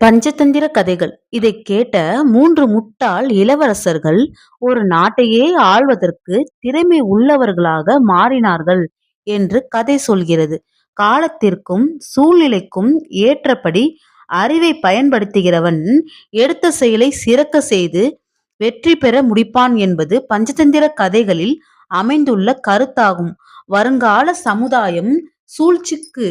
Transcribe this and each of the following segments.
பஞ்சதந்திர கதைகள். இதை கேட்ட மூன்று முட்டாள் இளவரசர்கள் ஒரு நாட்டையே ஆள்வதற்கு திறமை உள்ளவர்களாக மாறினார்கள் என்று கதை சொல்கிறது. காலத்திற்கும் சூழ்நிலைக்கும் ஏற்றபடி அறிவை பயன்படுத்துகிறவன் எடுத்த செயலை சிறக்க செய்து வெற்றி பெற முடிப்பான் என்பது பஞ்சதந்திர கதைகளில் அமைந்துள்ள கருத்தாகும். வருங்கால சமுதாயம் சூழ்ச்சிக்கு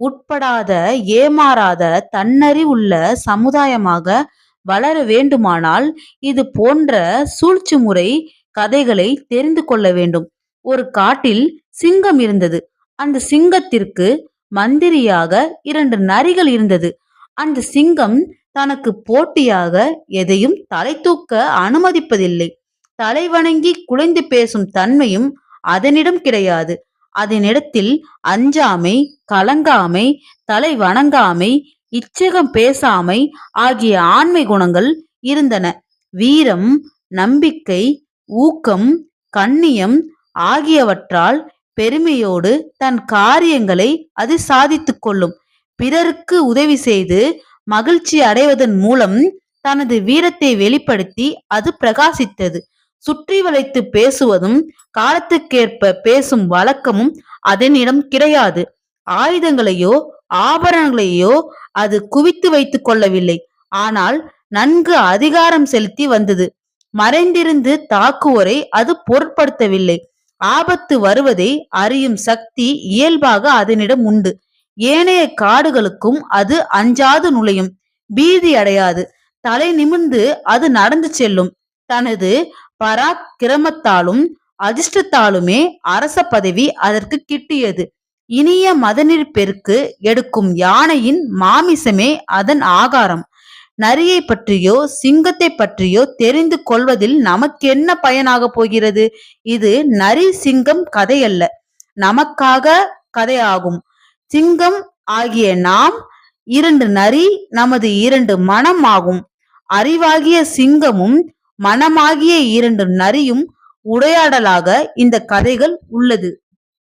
உட்படாத ஏமாறாத தன்னறிவுள்ள சமுதாயமாக வளர வேண்டுமானால் இது போன்ற சூழ்ச்சி முறை கதைகளை தெரிந்து கொள்ள வேண்டும். ஒரு காட்டில் சிங்கம் இருந்தது. அந்த சிங்கத்திற்கு மந்திரியாக இரண்டு நரிகள் இருந்தது. அந்த சிங்கம் தனக்கு போட்டியாக எதையும் தலை தூக்க அனுமதிப்பதில்லை. தலை வணங்கி குலைந்து பேசும் தன்மையும் அதனிடம் கிடையாது. அதனிடத்தில் அஞ்சாமை கலங்காமை தலை வணங்காமை இச்சகம் பேசாமை ஆகிய ஆண்மை குணங்கள் இருந்தன. வீரம் நம்பிக்கை ஊக்கம் கண்ணியம் ஆகியவற்றால் பெருமையோடு தன் காரியங்களை அது சாதித்து கொள்ளும். பிறருக்கு உதவி செய்து மகிழ்ச்சி அடைவதன் மூலம் தனது வீரத்தை வெளிப்படுத்தி அது பிரகாசித்தது. சுற்றி வளைத்து பேசுவதும் காலத்துக்கேற்ப பேசும் வழக்கமும் அதனிடம் கிடையாது. ஆயுதங்களையோ ஆபரணங்களையோ அது குவித்து வைத்துக் கொள்ளவில்லை. ஆனால் நன்கு அதிகாரம் செலுத்தி வந்தது. மறைந்திருந்து தாக்குவோரை அது பொருட்படுத்தவில்லை. ஆபத்து வருவதை அறியும் சக்தி இயல்பாக அதனிடம் உண்டு. ஏனைய காடுகளுக்கும் அது அஞ்சாது நுழையும். பீதி அடையாது. தலை நிமிர்ந்து அது நடந்து செல்லும். தனது பராக்கிரமத்தாலும் அதிர்ஷ்டத்தாலுமே அரச பதவி அதற்கு கிட்டியது. இனிய மதநீர் பெருக்கு எடுக்கும் யானையின் மாமிசமே அதன் ஆகாரம். நரியை பற்றியோ சிங்கத்தை பற்றியோ தெரிந்து கொள்வதில் நமக்கு என்ன பயனாக போகிறது? இது நரி சிங்கம் கதையல்ல. நமக்காக கதையாகும். சிங்கம் ஆகிய நாம் இரண்டு நரி நமது இரண்டு மனம் ஆகும். அறிவாகிய சிங்கமும் மனமாகிய இரண்டு நரியும் உரையாடலாக இந்த கதைகள் உள்ளது.